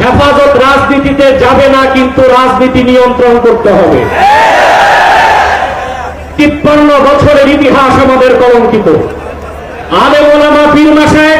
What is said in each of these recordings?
হেফাজত রাজনীতিতে যাবে না, কিন্তু রাজনীতি নিয়ন্ত্রণ করতে হবে। তিপ্পান্ন বছরের ইতিহাস আমাদের কলঙ্কিত। আলে ওলামা পীর মাসায়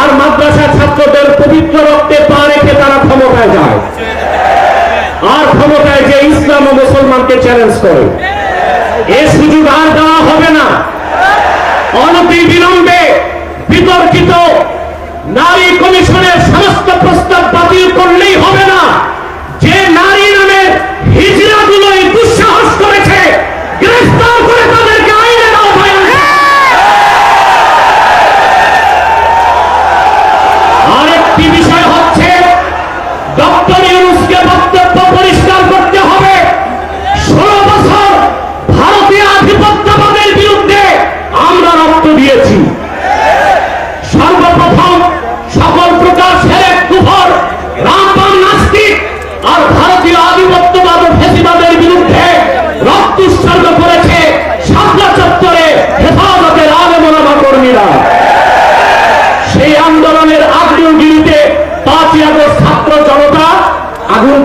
আর মাদ্রাসা ছাত্রদের পবিত্র রক্তে পা রেখে তারা ক্ষমতায় যায়। আর ক্ষমতায় যে ইসলাম ও মুসলমানকে চ্যালেঞ্জ করে। এ সুযোগ আর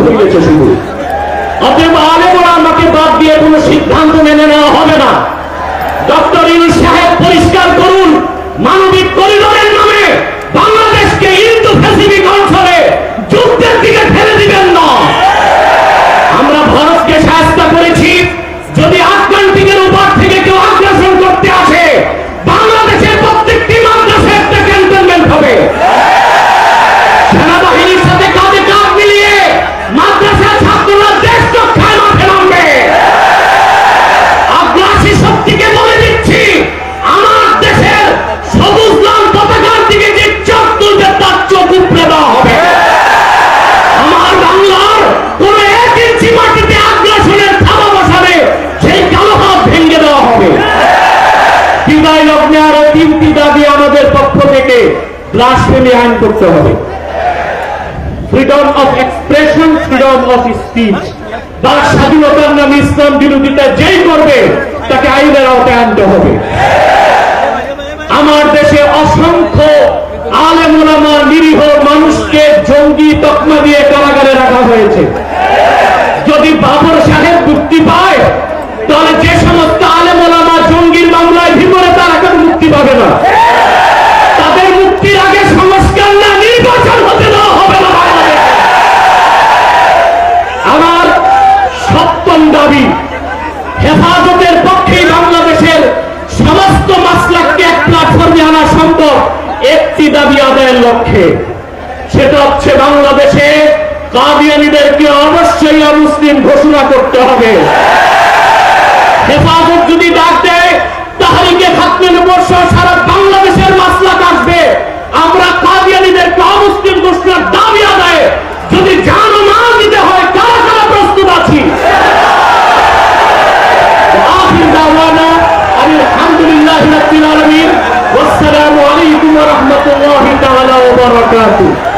ধরিয়েছে শুধু। অতএব আমাকে বাদ দিয়ে কোনো সিদ্ধান্ত মেনে নেওয়া হবে না। ডক্টর ইউনুস সাহেব পরিষ্কার করুন। ব্লাসফেমি আইন করতে হবে freedom of expression freedom of speech তার স্বাধীনতার নামে ইসলাম বিরোধিতা যেই করবে, তাকে আইনের আওতায় আনতে হবে। আমার দেশে অসংখ্য হেফাজতের পক্ষেই বাংলাদেশের সমস্ত মাসলাককে এক প্ল্যাটফর্মে আনা সম্ভব, একটি দাবি আদায়ের লক্ষ্যে। সেটা হচ্ছে বাংলাদেশে কাদিয়ানিদেরকে অবশ্যই মুসলিম ঘোষণা করতে হবে। ওয়া বারাকাতুহু